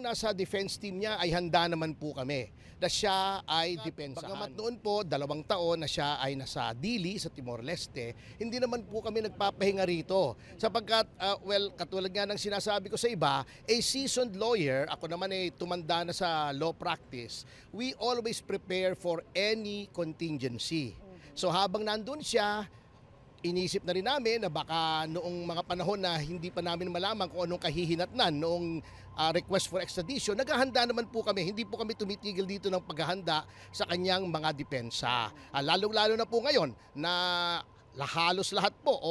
nasa defense team niya ay handa naman po kami na siya ay depensahan. Bagamat noon po, dalawang taon na siya ay nasa Dili sa Timor-Leste, hindi naman po kami nagpapahinga rito. Sapagkat, ah, well, katulad nga ng sinasabi ko sa iba, a seasoned lawyer, ako naman ay tumanda na sa law practice, we always prepare for any contingency. So habang nandun siya, inisip na rin namin na baka noong mga panahon na hindi pa namin malaman kung anong kahihinatnan noong ah, request for extradition, naghahanda naman po kami. Hindi po kami tumitigil dito ng paghahanda sa kanyang mga depensa. Ah, lalong-lalo na po ngayon na halos lahat po o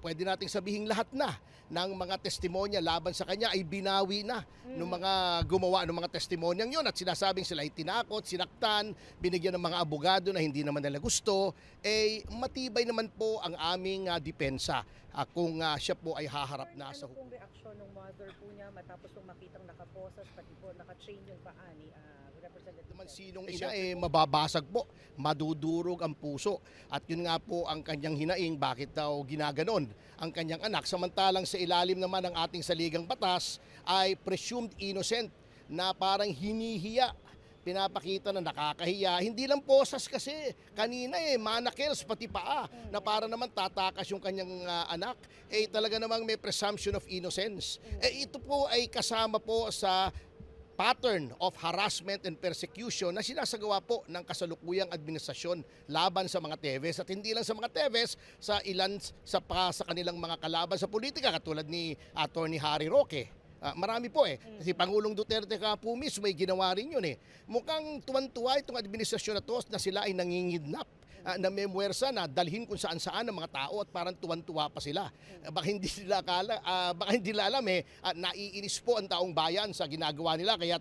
pwede nating sabihin lahat na ng mga testimonya laban sa kanya ay binawi na ng mga gumawa ng mga testimonyang yon at sinasabing sila ay tinakot, sinaktan, binigyan ng mga abogado na hindi naman nila gusto, eh matibay naman po ang aming ah, depensa ah, kung ah, siya po ay haharap na sa ano pong reaksyon ng mother po niya matapos pong makitang nakaposas pati po naka-train yung paa ni ah, Representative naman sinong ina eh mababasag po, madudurog ang puso. At yun nga po ang kanyang hinaing bakit daw ginaganon ang kanyang anak. Samantalang sa ilalim naman ng ating saligang batas ay presumed innocent na parang hinihiya pinapakita na nakakahiya. Hindi lang posas kasi. Kanina eh, manakils pati paa na para naman tatakas yung kanyang ah, anak. Eh talaga namang may presumption of innocence. Eh ito po ay kasama po sa pattern of harassment and persecution na sinasagawa po ng kasalukuyang administrasyon laban sa mga Teves at hindi lang sa mga Teves sa ilan sa pa sa kanilang mga kalaban sa politika katulad ni Attorney Harry Roque. Ah, marami po eh. Si Pangulong Duterte ka po mismo ay ginawa rin yun eh. Mukhang tuwan-tuwa itong administrasyon na to na sila ay nangingidnap ah, na may muwersa na dalhin kung saan saan ng mga tao at parang tuwan-tuwa pa sila. Ah, baka hindi nila akala, ah, baka hindi nila alam eh, ah, naiinis po ang taong bayan sa ginagawa nila kaya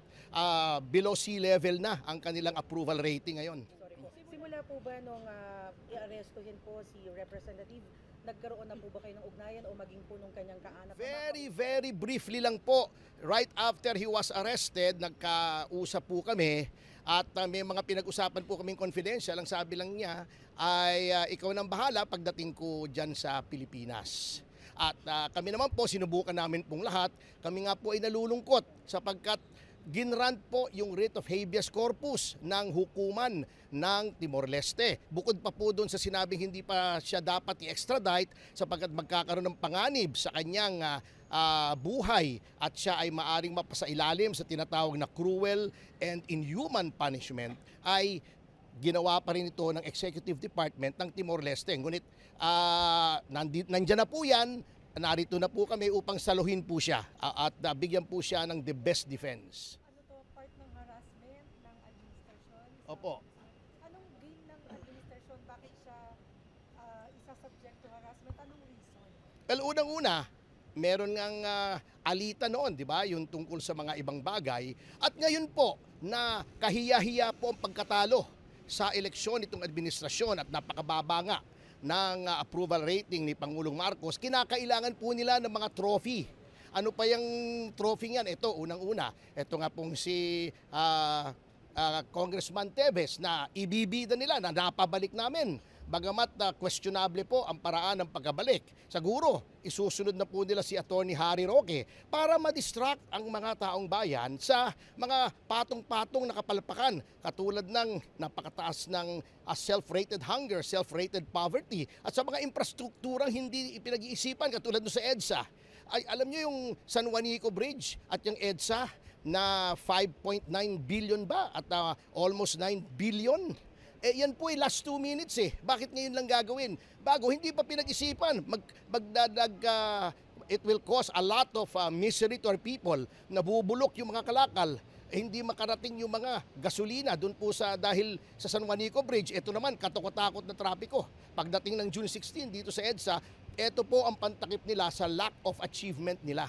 below sea level na ang kanilang approval rating ngayon. Simula po ba nung uh, i-arrestuhin po si Representative, nagkaroon na po ba kayo ng ugnayan o maging po nung kanyang kaanak? na Very, very briefly lang po. Right after he was arrested, nagkausap po kami at uh, may mga pinag-usapan po kaming confidential. Ang sabi lang niya ay uh, ikaw nang bahala pagdating ko dyan sa Pilipinas. At uh, kami naman po, sinubukan namin pong lahat. Kami nga po ay nalulungkot sapagkat ginrant po yung writ of habeas corpus ng hukuman ng Timor-Leste. Bukod pa po doon sa sinabing hindi pa siya dapat i-extradite sapagkat magkakaroon ng panganib sa kanyang ah, ah, buhay at siya ay maaring mapasailalim sa tinatawag na cruel and inhuman punishment ay ginawa pa rin ito ng Executive Department ng Timor-Leste. Ngunit ah, nandi, nandyan na po yan, narito na po kami upang saluhin po siya at bigyan po siya ng the best defense. ano to, part ng harassment ng administrasyon? sa- Opo. Anong gain ng administrasyon? Bakit siya ah, isa-subject to harassment? Anong reason? Well, unang-una, meron ngang ah, alita noon, di ba? Yung tungkol sa mga ibang bagay. At ngayon po, na kahiya-hiya po ang pagkatalo sa eleksyon itong administrasyon at napakababa nga ng approval rating ni Pangulong Marcos, kinakailangan po nila ng mga trophy. Ano pa yung trophy yan? Ito, unang-una, ito nga pong si ah, ah, Congressman Teves na ibibida nila na napabalik namin. Bagamat na questionable po ang paraan ng pagkabalik. Siguro, isusunod na po nila si Attorney Harry Roque para ma-distract ang mga taong bayan sa mga patong-patong na kapalpakan katulad ng napakataas ng ah, self-rated hunger, self-rated poverty at sa mga infrastrukturang hindi ipinag-iisipan katulad no sa EDSA. Ay, alam niyo yung San Juanico Bridge at yung EDSA na 5.9 billion ba at ah, almost 9 billion. Eh yan po ay last 2 minutes eh. Bakit ngayon lang gagawin? Bago hindi pa pinag-isipan. Mag, magdadag ah, it will cause a lot of ah, misery to our people. Nabubulok yung mga kalakal. Eh, hindi makarating yung mga gasolina doon po sa dahil sa San Juanico Bridge. Ito naman katakot-takot na trapiko. Pagdating ng June 16 dito sa EDSA, ito po ang pantakip nila sa lack of achievement nila.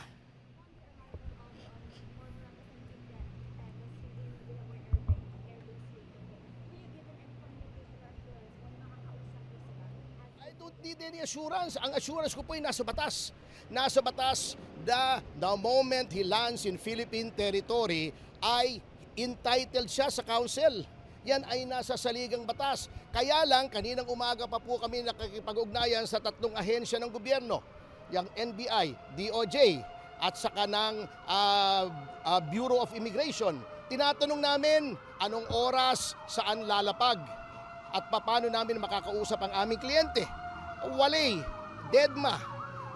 Don't need any assurance. Ang assurance ko po ay nasa batas. Nasa batas the, the moment he lands in Philippine territory ay entitled siya sa council. Yan ay nasa saligang batas. Kaya lang, kaninang umaga pa po kami nakikipag-ugnayan sa tatlong ahensya ng gobyerno. Yung NBI, DOJ, at saka ng ah, ah, Bureau of Immigration. Tinatanong namin anong oras, saan lalapag at paano namin makakausap ang aming kliyente. Walay, deadma.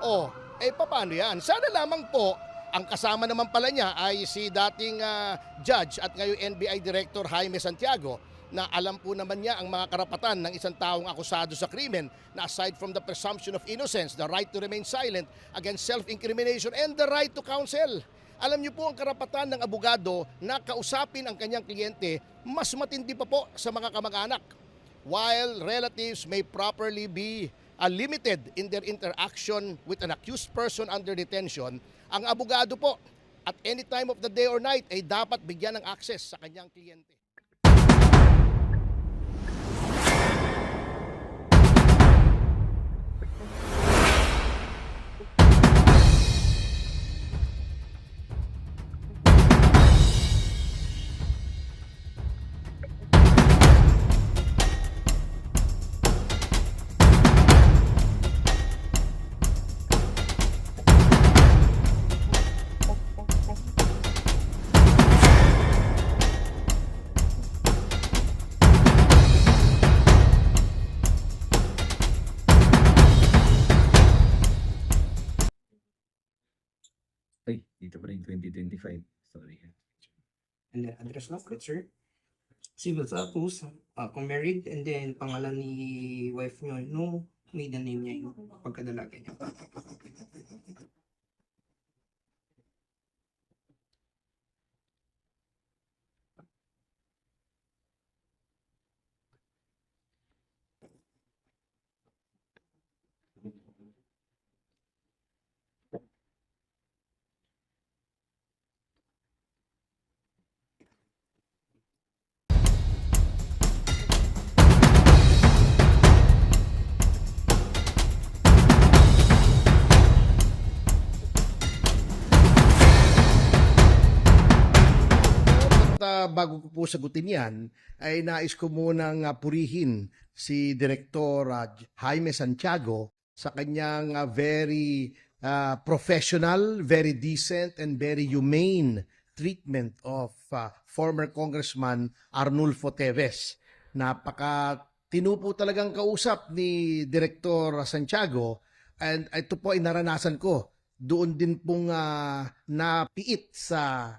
O, eh paano yan? Sana lamang po, ang kasama naman pala niya ay si dating ah, judge at ngayon NBI Director Jaime Santiago na alam po naman niya ang mga karapatan ng isang taong akusado sa krimen na aside from the presumption of innocence, the right to remain silent against self-incrimination and the right to counsel. Alam niyo po ang karapatan ng abogado na kausapin ang kanyang kliyente mas matindi pa po sa mga kamag-anak. While relatives may properly be uh, limited in their interaction with an accused person under detention, ang abogado po at any time of the day or night ay dapat bigyan ng access sa kanyang kliyente. Ay, dito pa rin 2025. Sorry. And then address ulit, sir. Civil status, uh, kung married, and then pangalan ni wife nyo, no maiden name niya yung pagkadalaga niya. Bago ko po sagutin yan, ay nais ko munang ah, purihin si Direktor ah, Jaime Santiago sa kanyang ah, very ah, professional, very decent, and very humane treatment of ah, former Congressman Arnulfo Teves. Napaka tinupo talagang kausap ni Direktor Santiago and ito po ay naranasan ko. Doon din pong ah, napiit sa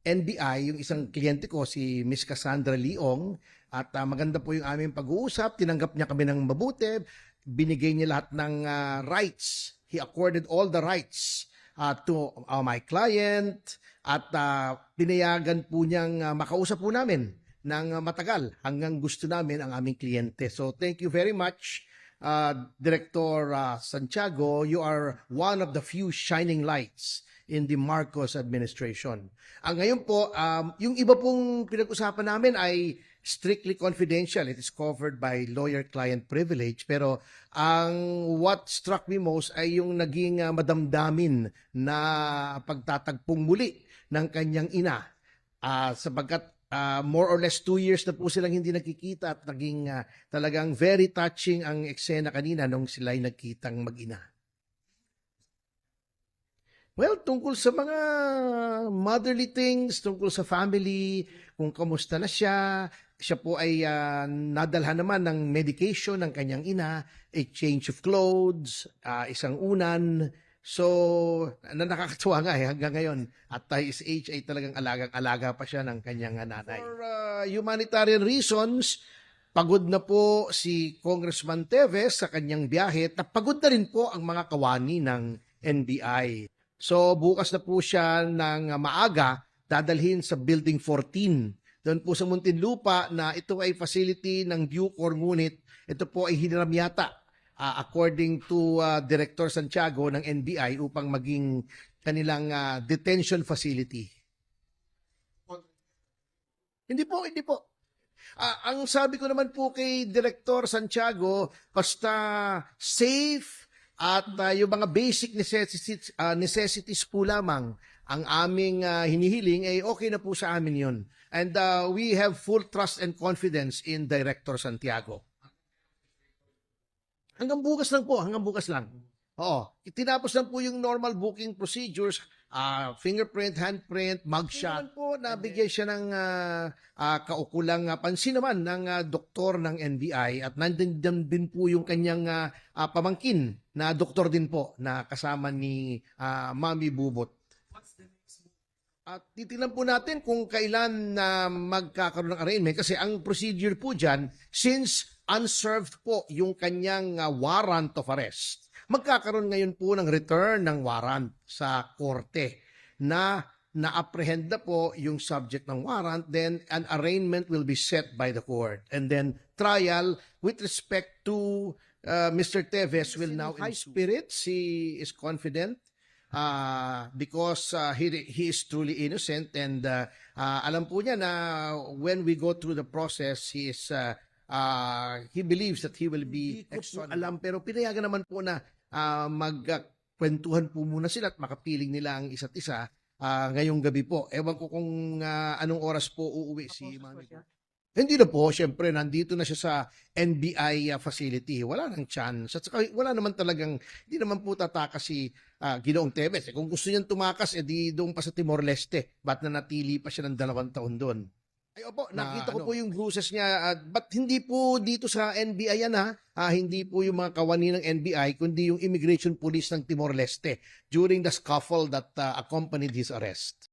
NBI, yung isang kliyente ko, si Miss Cassandra Leong, at ah, maganda po yung aming pag-uusap. Tinanggap niya kami ng mabuti. Binigay niya lahat ng ah, rights. He accorded all the rights ah, to ah, my client at ah, pinayagan po niyang ah, makausap po namin ng matagal hanggang gusto namin ang aming kliyente. So thank you very much, uh, Director ah, Santiago. You are one of the few shining lights in the Marcos administration. Ang ngayon po, um, yung iba pong pinag-usapan namin ay strictly confidential. It is covered by lawyer-client privilege. Pero ang what struck me most ay yung naging uh, madamdamin na pagtatagpong muli ng kanyang ina. Ah, sapagkat ah, more or less two years na po silang hindi nakikita at naging ah, talagang very touching ang eksena kanina nung sila'y nagkitang mag-ina. Well, tungkol sa mga motherly things, tungkol sa family, kung kamusta na siya, siya po ay ah, nadalhan naman ng medication ng kanyang ina, a change of clothes, ah, isang unan. So, na nakakatuwa nga eh, hanggang ngayon. At uh, his age ay talagang alagang-alaga pa siya ng kanyang ah, nanay. For ah, humanitarian reasons, pagod na po si Congressman Teves sa kanyang biyahe at pagod na rin po ang mga kawani ng NBI. So bukas na po siya ng uh, maaga dadalhin sa Building 14. Doon po sa Muntinlupa na ito ay facility ng Bucor ngunit ito po ay hiniram yata uh, according to uh, Director Santiago ng NBI upang maging kanilang uh, detention facility. Hindi po, hindi po. Ah, ang sabi ko naman po kay Director Santiago, basta safe at ah, yung mga basic necessities, ah, necessities po lamang ang aming ah, hinihiling, ay okay na po sa amin yon. And ah, we have full trust and confidence in Director Santiago. Hanggang bukas lang po, hanggang bukas lang. Oo. Tinapos lang po yung normal booking procedures ah, fingerprint, handprint, mugshot. Naman po, nabigyan siya ng ah, ah, kaukulang ah, pansin naman ng ah, doktor ng NBI at nandun din, po yung kanyang ah, ah, pamangkin na doktor din po na kasama ni ah, Mami Bubot. At titignan po natin kung kailan na magkakaroon ng arraignment kasi ang procedure po dyan, since unserved po yung kanyang ah, warrant of arrest, magkakaroon ngayon po ng return ng warrant sa korte na na-apprehend na po yung subject ng warrant, then an arraignment will be set by the court. And then trial with respect to uh, Mr. Teves will now high spirits. He is confident uh, because uh, he, he is truly innocent and uh, uh, alam po niya na when we go through the process, he is uh, uh, he believes that he will be exonerated. alam pero pinayagan naman po na uh, magkwentuhan po muna sila at makapiling nila ang isa't isa ah, ngayong gabi po. Ewan ko kung ah, anong oras po uuwi si Mami. Hindi na po, syempre, nandito na siya sa NBI ah, facility. Wala nang chance. At saka wala naman talagang, hindi naman po tatakas si ah, Ginoong Tevez. Eh, kung gusto niyang tumakas, eh di doon pa sa Timor-Leste. Ba't na natili pa siya ng dalawang taon doon? Ay, opo, nakita ko po yung bruises niya. at but hindi po dito sa NBI yan ha. Ah, hindi po yung mga kawani ng NBI, kundi yung immigration police ng Timor-Leste during the scuffle that ah, accompanied his arrest.